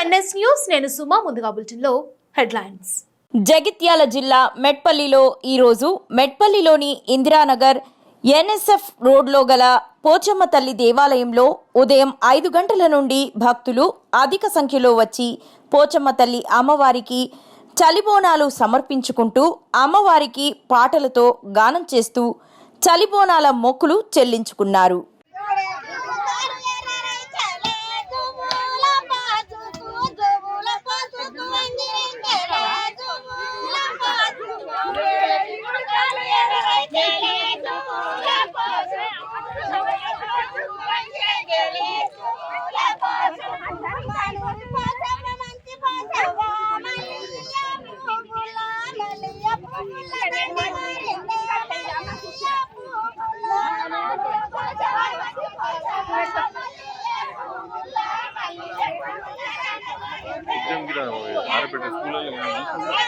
NS news నేను సుమా ముందుగా బులెటిన్లో హెడ్లైన్స్. జగిత్యాల జిల్లా మెట్పల్లిలో ఈరోజు మెట్పల్లిలోని ఇందిరానగర్ ఎన్ఎస్ఎఫ్ రోడ్లో గల పోచమ్మ తల్లి దేవాలయంలో ఉదయం ఐదు గంటల నుండి భక్తులు అధిక సంఖ్యలో వచ్చి పోచమ్మ తల్లి అమ్మవారికి చలిబోనాలు సమర్పించుకుంటూ అమ్మవారికి పాటలతో గానం చేస్తూ చలిబోనాల మొక్కులు చెల్లించుకున్నారు. 이정기라는 아르베르 스쿨러에